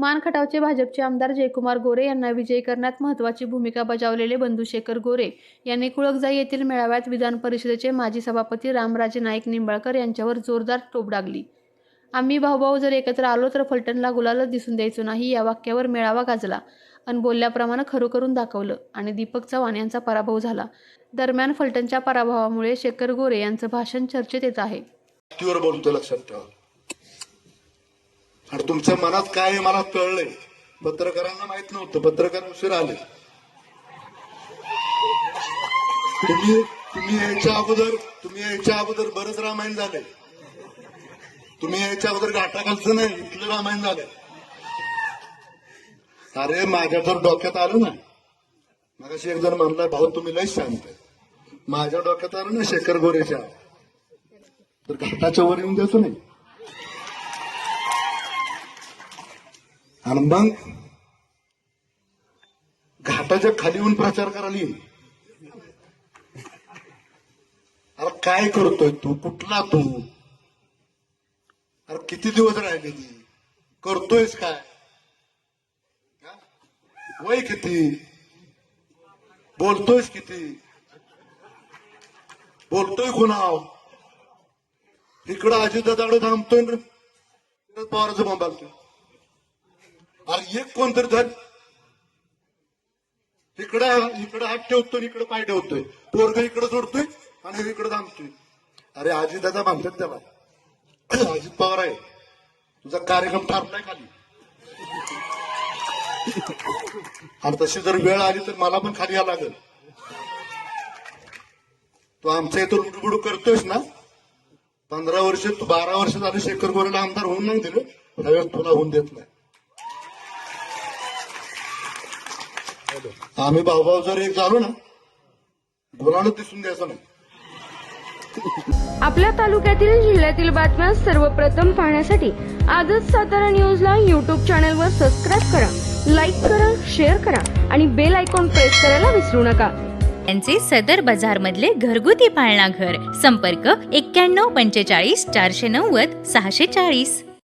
मानखटावचे भाजपचे आमदार जयकुमार गोरे यांना विजयी करण्यात महत्त्वाची भूमिका बजावलेले बंधुशेखर गोरे यांनी कुळकजाई येथील मेळाव्यात विधान परिषदेचे माजी सभापती रामराजे नाईक निंबाळकर यांच्यावर जोरदार टोप डागली. आम्ही भाऊभाऊ जर एकत्र आलो तर फलटणला गुलालच दिसून द्यायचो नाही या वाक्यावर मेळावा गाजला आणि बोलल्याप्रमाणे खरं करून दाखवलं आणि दीपक चव्हाण यांचा पराभव झाला. दरम्यान फलटणच्या पराभवामुळे शेखर गोरे यांचं भाषण चर्चेत येत आहे. बोलतो लक्षात ठेवा. आणि तुमच्या मनात काय आहे मला कळलंय. पत्रकारांना माहीत नव्हतं पत्रकार उशीर आले. तुम्ही तुम्ही यायच्या अगोदर तुम्ही यायच्या अगोदर बरंच रामायण झालंय. तुम्ही यायच्या अगोदर घाटाखालचं नाही इथलं रामायण झालंय. अरे माझ्या तर डोक्यात आलं ना मगाशी एक जण म्हणला भाऊ तुम्ही लय शांत माझ्या डोक्यात आलं ना शेखर गोरेच्या. तर घाटाच्या वर येऊन द्यायचं नाही. आणि मग घाटाच्या खाली येऊन प्रचार करायला येईल अरे काय करतोय तू? कुठला तू? अरे किती दिवस राहिले ती? करतोयस काय? वय किती? बोलतोयस किती? बोलतोय कुणाव? इकडं अजितदादाकडे थांबतोय ना. शरद पवाराचं बोंबालतोय. अरे एक कोणतरी धर इकडं इकडं हात ठेवतोय इकडं पाय ठेवतोय. पोरग इकडं सोडतोय आणि इकडं थांबतोय. अरे अजितदादा म्हणतात त्याला अजित पवार आहे. तुझा कार्यक्रम ठरलाय खाली. आणि तशी जर वेळ आली तर मला पण खाली यावं लागेल. तू आमच्या इथं लुडबुडू करतोयस ना? पंधरा वर्ष तू बारा वर्ष झाले शेखर गोरेला आमदार होऊन नाही दिलं. त्यावेळेस तुला होऊन देत नाही. आम्ही भाऊभाऊ जर एक झालो ना गुलानं दिसून द्यायचं नाही. आपल्या तालुक्यातील जिल्ह्यातील बातम्या सर्वप्रथम पाहण्यासाठी आजच सातारा न्यूजला यूट्यूब चॅनलवर सबस्क्राईब करा लाईक करा शेअर करा आणि बेल आयकॉन प्रेस करायला विसरू नका. यांचे सदर बाजार मधले घरगुती पाळणा घर संपर्क एक्क्याण्णव पंचेचाळीस चारशे नव्वद सहाशे चाळीस.